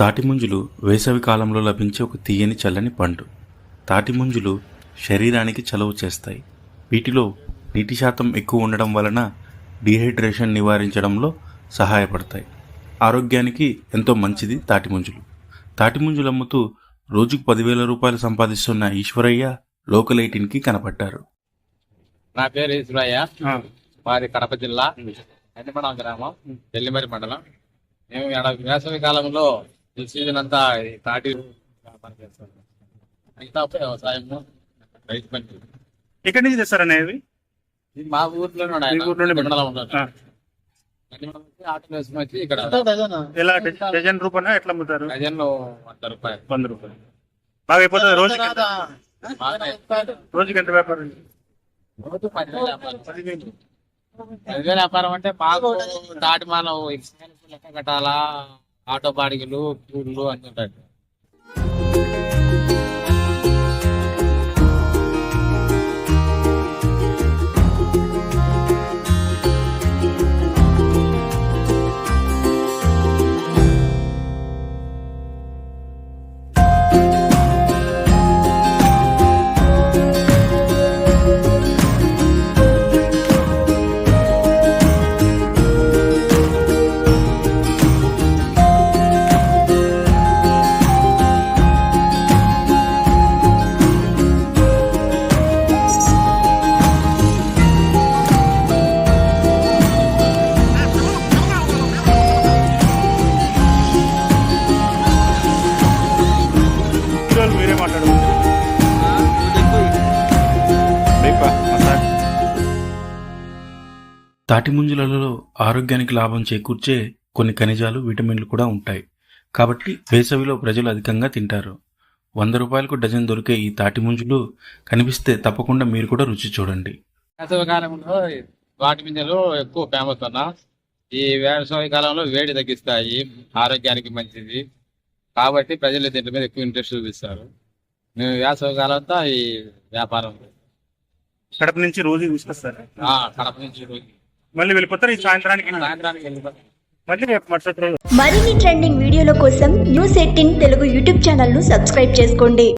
తాటిముంజులు వేసవి కాలంలో లభించే ఒక తీయని చల్లని పండు. తాటిముంజులు శరీరానికి చలువ చేస్తాయి. వీటిలో నీటి శాతం ఎక్కువ ఉండడం వలన డీహైడ్రేషన్ నివారించడంలో సహాయపడతాయి. ఆరోగ్యానికి ఎంతో మంచిది తాటిముంజులు. తాటిముంజులు అమ్ముతూ రోజుకు పదివేల రూపాయలు సంపాదిస్తున్న ఈశ్వరయ్య లోకల్ ఎయిటీన్కి కనపడ్డారు. నా పేరు ఈశ్వరయ్య. మాది కడప జిల్లా. ఎన్నిపడం గ్రామం ఎల్లిమరి మండలం. మేము వేసవి కాలంలో సీజన్ అంతా తాటి వ్యాపారం చేస్తాం మిగతా వ్యవసాయము రైతు పని ఎక్కడి నుంచి తెస్తారన్న ఇవి? ఇది మా ఊర్లోనే ఇక్కడ ఎలా డజన్ రూపాయన? ఎట్లా అమ్ముతారు? డజన్లో వంద రూపాయలు. వంద రూపాయలు. బాగా అయిపోతుంది? రోజుకి ఎంత? బాగానే. రోజుకి ఎంత వ్యాపారం రోజు పదివేల వ్యాపారం. పదివేల. వ్యాపారం అంటే మాకు తాటి మనం లెక్క కట్టాలా? ఆటో బాడిగలు కూలీలు అన్ని ఉంటాయి. తాటిముంజలలో ఆరోగ్యానికి లాభం చేకూర్చే కొన్ని ఖనిజాలు విటమిన్లు కూడా ఉంటాయి. కాబట్టి వేసవిలో ప్రజలు అధికంగా తింటారు. వంద రూపాయలకు డజన్ దొరికే ఈ తాటిముంజులు కనిపిస్తే తప్పకుండా మీరు కూడా రుచి చూడండి. వేసవి కాలంలో వాటి గింజలు ఎక్కువ ఫేమస్ అన్న ఈ వేసవి కాలంలో వేడి తగ్గిస్తాయి ఆరోగ్యానికి మంచిది. కాబట్టి ప్రజలు దీంట్ మీద ఎక్కువ ఇంట్రెస్ట్ చూపిస్తారు. మేము వేసవి కాలం అంతా ఈ వ్యాపారం కడప నుంచి రోజు తీసుకొస్తారు. ఆ, కడప నుంచి రోజు. మళ్ళీ వెళ్ళిపోతారు ఈ సాయంత్రానికి. సాయంత్రానికి మరిన్ని ట్రెండింగ్ వీడియోల కోసం న్యూస్ ఎయిటీన్ తెలుగు యూట్యూబ్ ఛానల్ను సబ్స్క్రైబ్ చేసుకోండి.